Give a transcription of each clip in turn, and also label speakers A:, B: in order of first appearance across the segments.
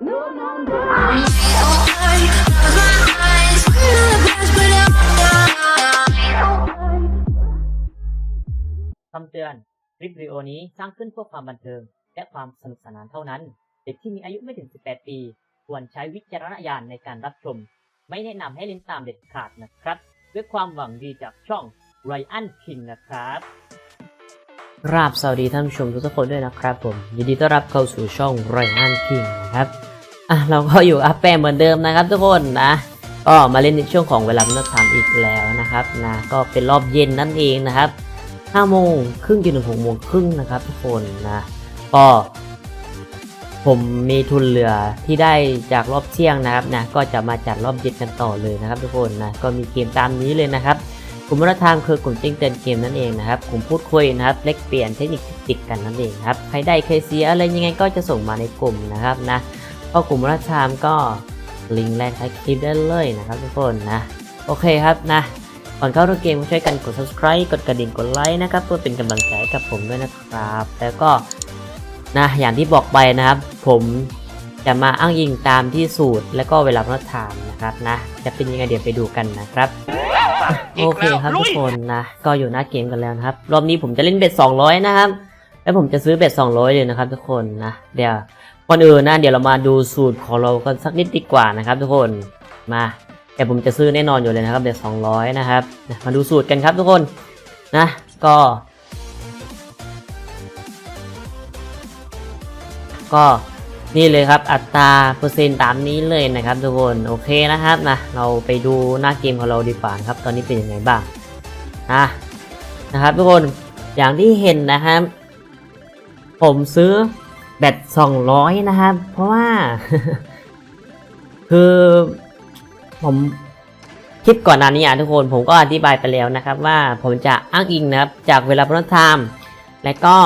A: No, no, no.
B: คำเตือน คลิปวิดีโอนี้สร้างขึ้นเพื่อความบันเทิง และความสนุกสนานเท่านั้น เด็กที่มีอายุไม่ถึง 18 ปี ควรใช้วิจารณญาณในการรับชม ไม่แนะนำให้เล่นตามเด็ดขาดนะครับ ด้วยความหวังดีจากช่อง Ryan King นะครับราบสวัสดีท่านผู้ชมทุกๆคนด้วยนะครับผม ยินดีต้อนรับเข้าสู่ช่อง Ryan King นะครับ อะเราก็อยู่อัปแปมเหมือนเดิมนะครับทุกคนนะก็มาเล่นในช่วงของเวลาพัฒนธรรมอีกแล้วนะครับนะก็เป็นรอบเย็นนั่นเองนะครับ5โมงครึ่งจนถึง6โมงครึ่งนะครับทุกคนนะก็ผมมีทุนเหลือที่ได้จากรอบเที่ยงนะครับนะก็จะมาจัดรอบเย็นกันต่อเลยนะครับ ทุกคนนะก็มีเกมตามนี้เลยนะครับกลุ่มวัฒนธรรมคือกลุ่มแจ้งเตือนเกมนั่นเองนะครับกลุ่มพูดคุยนะครับเล็กเปลี่ยนเทคนิคติกกันนั่นเองครับใครได้ใครเสียอะไรยังไงก็จะส่งมาในกลุ่มนะครับนะ ก็กลุ่มวัฒนธรรมก็ลิงก์แรกใต้คลิปได้เลยนะครับทุกคนนะ โอเคครับนะก่อนเข้าเรื่องเกมช่วยกันกด subscribe กดกระดิ่งกดไลค์นะครับเพื่อเป็นกำลังใจกับผมด้วยนะครับ แล้วก็นะอย่างที่บอกไปนะครับ ผมจะมาอ้างอิงตามที่สูตร และก็เวลาพัฒนธรรมนะครับนะ จะเป็นยังไงเดี๋ยวไปดูกันนะครับโอเคครับทุกคนนะก็อยู่หน้าเกมกันแล้วนะครับ รอบนี้ผมจะเล่นเบ็ด200 นะครับ แล้วผมจะซื้อเบ็ด200 เลยนะครับทุกคนนะเดี๋ยว ก่อนอื่นนะเดี๋ยวเรามาดูสูตรของเรากันสักนิดดีกว่านะครับ ทุกคนมาแต่ผมจะซื้อแน่นอนอยู่เลยนะครับเบ็ด200นะครับมาดูสูตรกันครับทุกคนนะก็ ก็นี่เลยครับอัตราเปอร์เซ็นต์ตามนี้เลยนะครับทุกคนโอเคนะครับนะเราไปดูหน้าเกมของเราดีกว่านะครับ ตอนนี้เป็นยังไงบ้างนะนะครับทุกคนอย่างที่เห็นนะครับ ผมซื้อ แบต200 นะครับ เพราะว่า คือผมคลิปก่อนหน้านี้อะทุกคนผมก็อธิบายไปแล้วนะครับ ว่าผมจะอ้างอิงนะครับ จากเวลาพัฒนธรรมและก็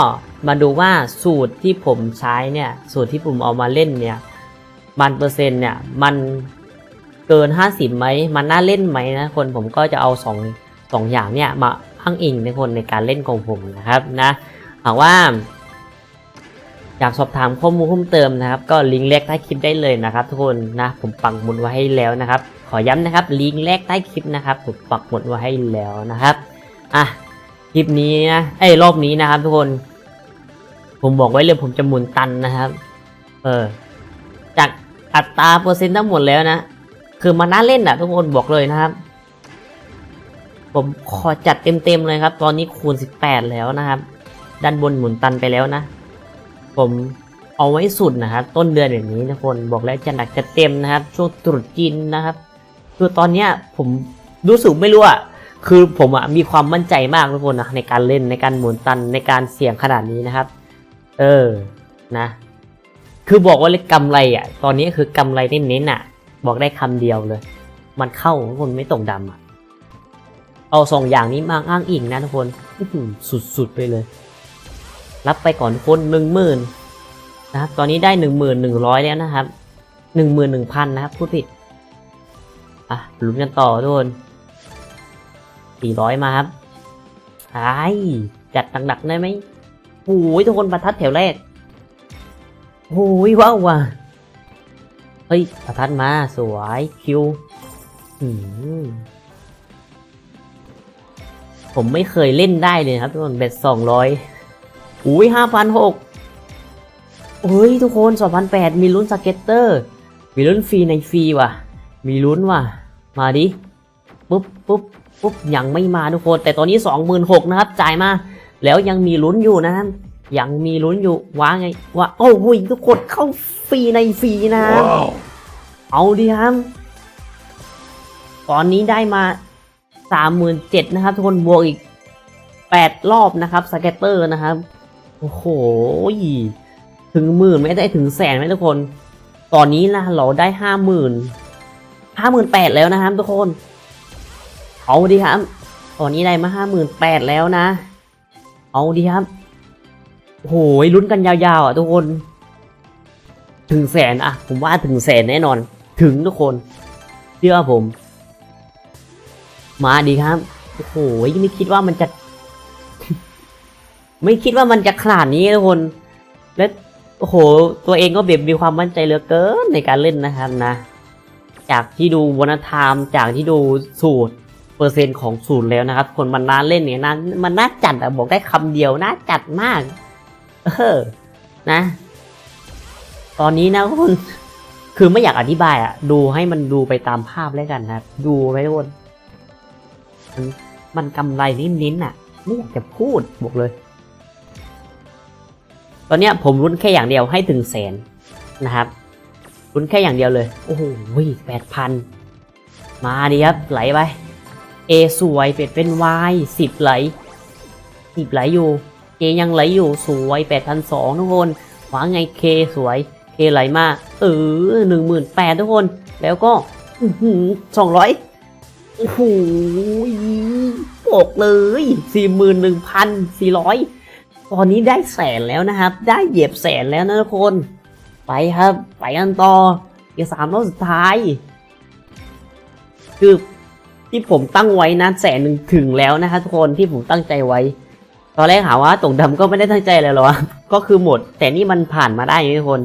B: มาดูว่าสูตรที่ผมใช้เนี่ย สูตรที่ผมเอามาเล่นเนี่ยมันเปอร์เซ็นต์เนี่ยมันเกิน 50ไหมมันน่าเล่นไหมนะคนผมก็จะเอา2อสองอย่างเนี่ยมาอ้างอิงในคนในการเล่นของผมนะครับนะหากว่า อยากสอบถามข้อมูลเพิ่มเติมนะครับ ก็ลิงก์แรกใต้คลิปได้เลยนะครับทุกคนนะผมปักหมุดไว้ให้แล้วนะครับ ขอย้ำนะครับลิงก์แรกใต้คลิปนะครับผมปักหมุดไว้ให้แล้วนะครับอะคลิปนี้นะไอ้รอบนี้นะครับ ทุกคน ผมบอกไว้เลยผมจะหมุนตันนะครับ เออ จากอัตราเปอร์เซ็นต์ทั้งหมดแล้วนะคือมันน่าเล่นอะ ทุกคนบอกเลยนะครับ ผมขอจัดเต็มๆเลยครับ ตอนนี้คูณ 18 แล้วนะครับ ด้านบนหมุนตันไปแล้วนะ ผมเอาไว้สุดนะครับ ต้นเดือนแบบนี้ทุกคนบอกแล้วจะหนักจะเต็มนะครับ ช่วงตรุษจีนนะครับคือตอนเนี้ยผมรู้สึกไม่รู้อะคือผมอะมีความมั่นใจมากทุกคนนะในการเล่นในการหมุนตันในการเสี่ยงขนาดนี้นะครับ เออนะ คือบอกว่าเล็กกำไรอะตอนนี้คือกำไรเน้นๆอะบอกได้คำเดียวเลย มันเข้าทุกคนไม่ตกดำอะเอาสองอย่างนี้มาอ้างอิงนะทุกคนสุดๆไปเลย รับไปก่อนคนหนึ่งหมื่นนะครับ ตอนนี้ได้หนึ่งหมื่นหนึ่งร้อยแล้วนะครับหนึ่งหมื่นหนึ่งพันนะครับ พูดผิด อะลุ้นกันต่อทุกคนสี่ร้อยมาครับไอ้จัดหนักๆได้ไหมโอ้ยทุกคนประทัดแถวแรกโอ้ยว้าวว่ะเฮ้ยประทัดมาสวยคิวผมไม่เคยเล่นได้เลยครับทุกคนเบ็ดสองร้อย อุ้ยห้าพันหกเฮ้ยทุกคนสองพันแปดมีลุ้นสเก็ตเตอร์ มีลุ้นฟรีในฟรีว่ะ มีลุ้นว่ะ มาดิ ปุ๊บปุ๊บปุ๊บยังไม่มาทุกคน แต่ตอนนี้สองหมื่นหกนะครับ จ่ายมา แล้วยังมีลุ้นอยู่นะครับยังมีลุ้นอยู่ว่าไงว่าโอ้โหทุกคนเข้าฟรีในฟรีนะครับเอาดีครับตอนนี้ได้มาสามหมื่นเจ็ดนะครับทุกคนบวกอีกแปดรอบนะครับสเก็ตเตอร์นะครับ โอ้โห ถึงหมื่นไม่ได้ถึงแสนไหมทุกคน ตอนนี้นะเราได้ห้าหมื่นห้าหมื่นแปดแล้วนะครับทุกคน เอาดีครับ ตอนนี้ได้มาห้าหมื่นแปดแล้วนะ เอาดีครับโอ้โหลุ้นกันยาวๆอะทุกคน ถึงแสนอะ ผมว่าถึงแสนแน่นอน ถึงทุกคนเชื่อผม มาดีครับ โอ้โหไม่คิดว่ามันจะ ไม่คิดว่ามันจะขนาดนี้ทุกคน และโอ้โห ตัวเองก็แบบมีความมั่นใจเหลือเกินในการเล่นนะครับนะ จากที่ดูวรรณธรรม จากที่ดูสูตรเปอร์เซ็นต์ของสูตรแล้วนะครับ คนมันน่าเล่นเนี่ยน่ามันน่าจัดอะบอกได้คำเดียวน่าจัดมาก เออ นะ ตอนนี้นะทุกคนคือไม่อยากอธิบายอะดูให้มันดูไปตามภาพแล้วกันนะครับดูไปทุกคนมันกำไรนิ้นๆอะไม่อยากจะพูดบอกเลย ตอนเนี้ยผมรุ้นแค่อย่างเดียวให้ถึงแสนนะครับรุ้นแค่อย่างเดียวเลย โอ้โหแปดพันมาดีครับ ไหลไป A สวยเป็ดเป็น Y สิบไหลสิบไหลอยู่ K ยังไหลอยู่สวยแปดพันสองทุกคนขวาไง K สวย K ไหลมาเออหนึ่งหมื่นแปดทุกคน แล้วก็สองร้อยโอ้โหบอกเลยสี่หมื่นหนึ่งพันสี่ร้อย ตอนนี้ได้แสนแล้วนะครับ ได้เหยียบแสนแล้วนะทุกคน ไปครับ ไปกันต่ออีกสามรอบสุดท้าย คือที่ผมตั้งไว้นะแสนหนึ่งถึงแล้วนะครับทุกคนที่ผมตั้งใจไว้ ตอนแรกหาว่าตกดำก็ไม่ได้ตั้งใจเลยหรอ ก็คือหมด แต่นี่มันผ่านมาได้ทุกคน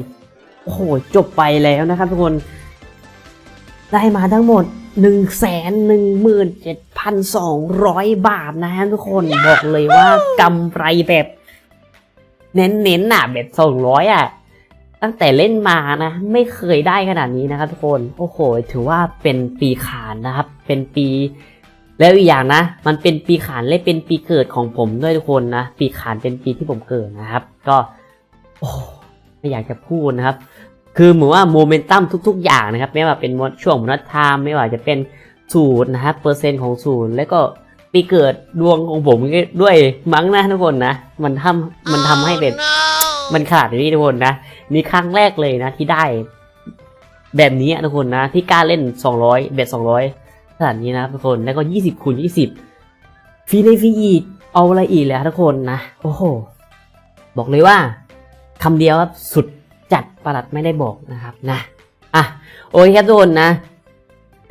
B: โอ้โห จบไปแล้วนะครับทุกคน ได้มาทั้งหมด1นึ่งแสนหนึ่งหมื่นเจ็ดพันสองร้อยบาทนะฮะทุกคนบอกเลยว่ากำไรแบบ เน้นๆน่ะแบบสองร้อยอะตั้งแต่เล่นมานะ ไม่เคยได้ขนาดนี้นะครับทุกคนโอ้โห ถือว่าเป็นปีขานนะครับ เป็นปี แล้วอีกอย่างนะ มันเป็นปีขานและเป็นปีเกิดของผมด้วยทุกคนนะปีขานเป็นปีที่ผมเกิดนะครับ ก็ โอ้ไม่อยากจะพูดนะครับ คือเหมือนว่าโมเมนตัมทุก ๆ อย่างนะครับ ไม่ว่าเป็นช่วงมรดไทามไม่ว่าจะเป็นสูตรนะครับเปอร์เซ็นต์ของสูตรแล้วก็ ปีเกิดดวงของผมด้วยมั้งนะทุกคนนะ มันทำมันทำให้เป็นมันขนาดนี้ทุกคนนะนี่ครั้งแรกเลยนะที่ได้ แบบนี้อะทุกคนนะ ที่กล้าเล่น 200เบ็ด200ขนาดนี้นะทุกคนแล้วก็ 20คูณ20ฟรีในฟรีอีกเอาอะไรอีกเลยครับทุกคนนะโอ้โหบอกเลยว่าคำเดียวครับสุดจัดประหลัดไม่ได้บอกนะครับนะอะโอเคครับทุกคนนะ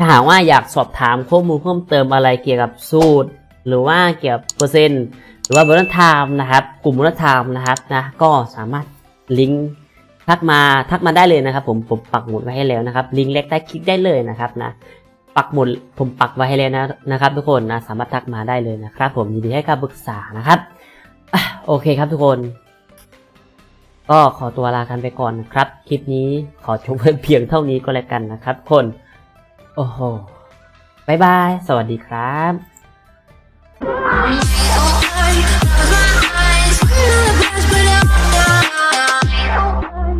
B: ถ้าหากว่าอยากสอบถามข้อมูลเพิ่มเติมอะไรเกี่ยวกับสูตร หรือว่าเกี่ยวกับเปอร์เซ็นต์หรือว่าบนไทม์นะครับ กลุ่มบนไทม์นะครับนะก็สามารถลิงก์ทักมาทักมาได้เลยนะครับ ผมผมปักหมุดไว้ให้แล้วนะครับ ลิงก์เล็กได้คลิกได้เลยนะครับนะปักหมุดผมปักไว้ให้แล้วนะนะครับ ทุกคนนะสามารถทักมาได้เลยนะครับ ผมยินดีให้คำปรึกษานะครับอโอเคครับทุกคน ก็ขอตัวลากันไปก่อนนะครับ คลิปนี้ขอจบเพียงเท่านี้ก็แล้วกันนะครับคน โอ้โหบายบาย สวัสดีครับ